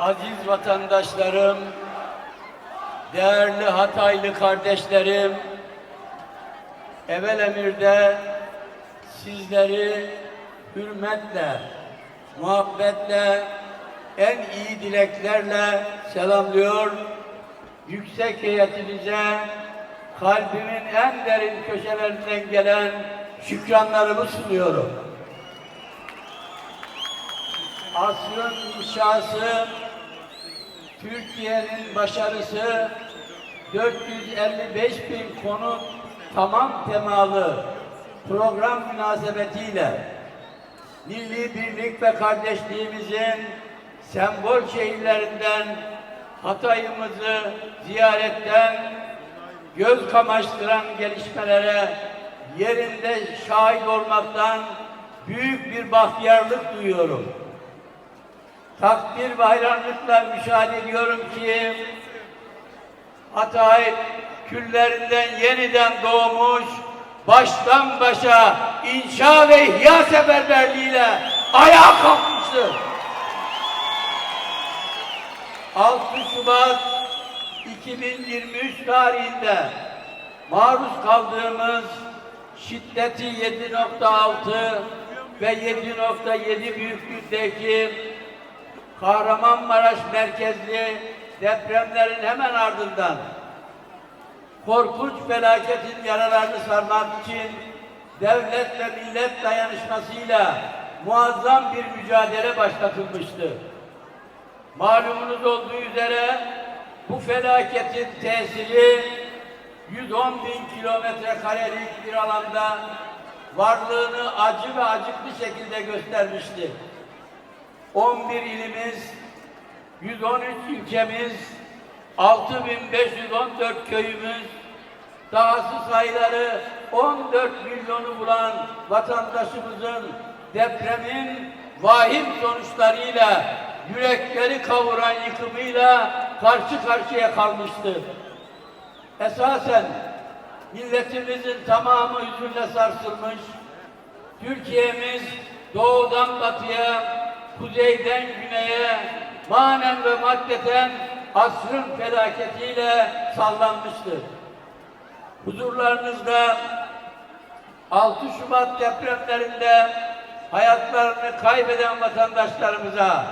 aziz vatandaşlarım, değerli Hataylı kardeşlerim, evvel emirde sizleri hürmetle, muhabbetle, en iyi dileklerle selamlıyor. Yüksek heyetinize kalbimin en derin köşelerinden gelen şükranlarımı sunuyorum. Asrın inşası, Türkiye'nin başarısı, 455 bin konut tamam temalı program münasebetiyle milli birlik ve kardeşliğimizin sembol şehirlerinden Hatay'ımızı ziyaretten göz kamaştıran gelişmelere yerinde şahit olmaktan büyük bir bahtiyarlık duyuyorum. Takdir ve hayranlıkla müşahede ediyorum ki Hatay küllerinden yeniden doğmuş, baştan başa inşa ve ihya seferberliğiyle ayağa kalkmıştır. 6 Şubat 2023 tarihinde maruz kaldığımız şiddeti 7.6 ve 7.7 büyüklükteki Kahramanmaraş merkezli depremlerin hemen ardından korkunç felaketin yaralarını sarmak için devlet ve millet dayanışmasıyla muazzam bir mücadele başlatılmıştı. Malumunuz olduğu üzere bu felaketin tesiri 110 bin kilometre karelik bir alanda varlığını acı ve acıklı şekilde göstermişti. 11 ilimiz, 113 ilçemiz, 6514 köyümüz, dahası sayıları 14 milyonu bulan vatandaşımızın depremin vahim sonuçlarıyla yürekleri kavuran yıkımıyla karşı karşıya kalmıştı. Esasen milletimizin tamamı hüzünle sarsılmış, Türkiye'miz doğudan batıya, kuzeyden güneye, manen ve maddeten asrın felaketiyle sallanmıştır. Huzurlarınızda 6 Şubat depremlerinde hayatlarını kaybeden vatandaşlarımıza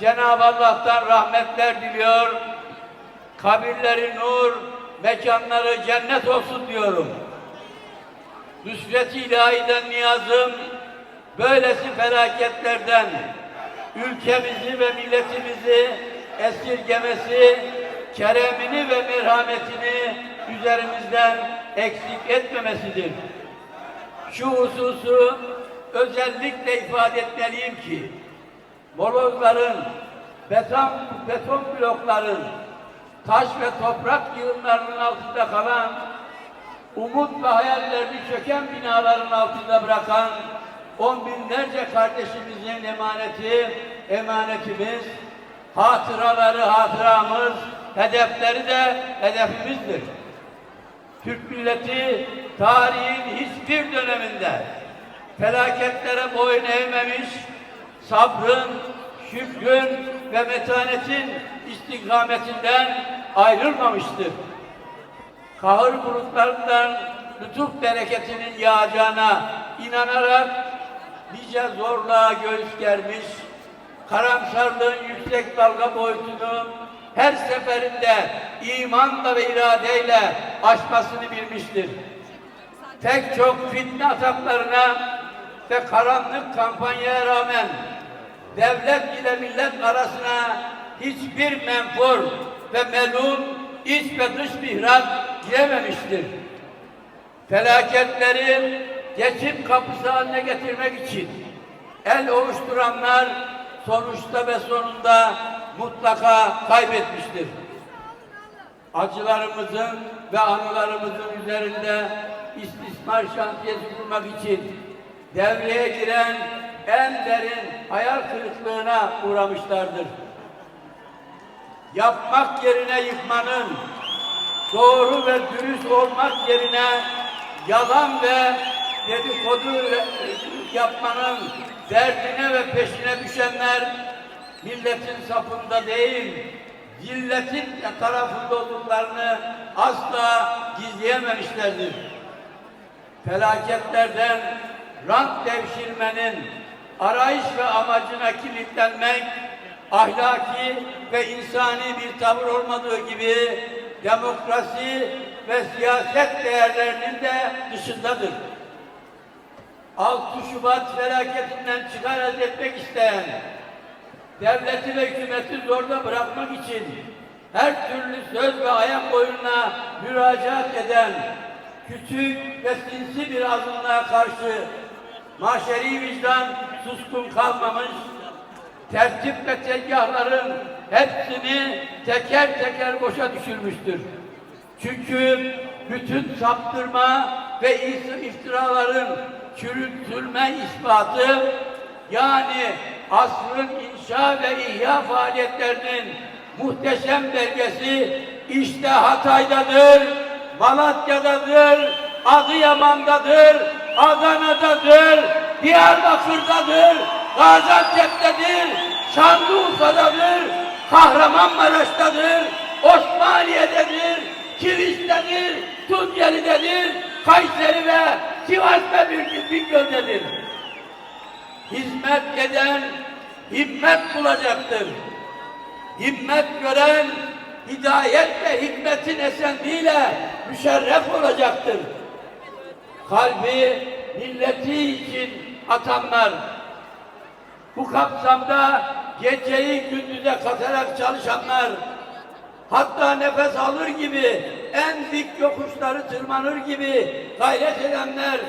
Cenab-ı Allah'tan rahmetler diliyor. Kabirleri nur, mekanları cennet olsun diyorum. Nusret-i ilahiden niyazım böylesi felaketlerden ülkemizi ve milletimizi esirgemesi, keremini ve merhametini üzerimizden eksik etmemesidir. Şu hususu özellikle ifade etmeliyim ki, molozların, beton, beton blokların, taş ve toprak yığınlarının altında kalan, umut ve hayallerini çöken binaların altında bırakan on binlerce kardeşimizin emaneti, emanetimiz, hatıraları hatıramız, hedefleri de hedefimizdir. Türk milleti tarihin hiçbir döneminde felaketlere boyun eğmemiş, sabrın, şükrün ve metanetin istikametinden ayrılmamıştır. Kahır bulutlarından lütuf bereketinin yağacağına inanarak nice zorluğa göğüs germiş, karamsarlığın yüksek dalga boyutunu her seferinde imanla ve iradeyle aşmasını bilmiştir. Pek çok fitne ataklarına ve karanlık kampanyaya rağmen devlet ile millet arasına hiçbir menfur ve melun iç ve dış mihrak girememiştir. Felaketleri geçim kapısı haline getirmek için el ovuşturanlar sonuçta ve sonunda mutlaka kaybetmiştir. Acılarımızın ve anılarımızın üzerinde istismar şantiyesi kurmak için devreye giren en derin hayal kırıklığına uğramışlardır. Yapmak yerine yıkmanın, doğru ve dürüst olmak yerine yalan ve dedikodu yapmanın derdine ve peşine düşenler milletin safında değil, zilletin tarafında olduklarını asla gizleyememişlerdir. Felaketlerden rant devşirmenin arayış ve amacına kilitlenmek ahlaki ve insani bir tavır olmadığı gibi demokrasi ve siyaset değerlerinin de dışındadır. 6 Şubat felaketinden çıkar etmek isteyen, devleti ve hükümeti zorda bırakmak için her türlü söz ve ayak oyununa müracaat eden küçük ve sinsi bir azınlığa karşı maşeri vicdan suskun kalmamış, tertip ve tezgahların hepsini teker teker boşa düşürmüştür. Çünkü bütün saptırma ve iftiraların çürütülme ispatı yani asrın inşa ve ihya faaliyetlerinin muhteşem belgesi işte Hatay'dadır, Malatya'dadır, Adıyaman'dadır, Adana'dadır, Diyarbakır'dadır, Gaziantep'tedir, Şanlıurfa'dadır, Kahramanmaraş'tadır, Osmaniye'dedir, Kilis'tedir, Tunceli'dedir, Kayseri ve Sivas ve Bingöl- Bingöl'dedir. Hizmet eden himmet bulacaktır. Himmet gören hidayet ve hikmetin esenliğiyle müşerref olacaktır. Kalbi milleti için atanlar, bu kapsamda geceyi gündüze katarak çalışanlar, hatta nefes alır gibi en dik yokuşları tırmanır gibi gayret edenler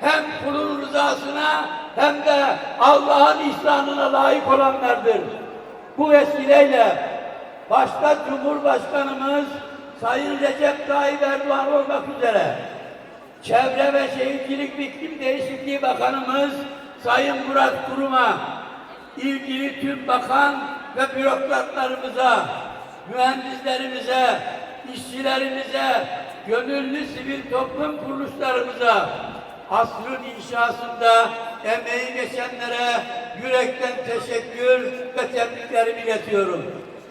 hem kulun rızasına hem de Allah'ın ihsanına layık olanlardır. Bu vesileyle başta Cumhurbaşkanımız Sayın Recep Tayyip Erdoğan olmak üzere Çevre ve Şehircilik ve İklim Değişikliği Bakanımız Sayın Murat Kurum'a, ilgili tüm bakan ve bürokratlarımıza, mühendislerimize, işçilerimize, gönüllü sivil toplum kuruluşlarımıza, asrın inşasında emeği geçenlere yürekten teşekkür ve tebriklerimi iletiyorum.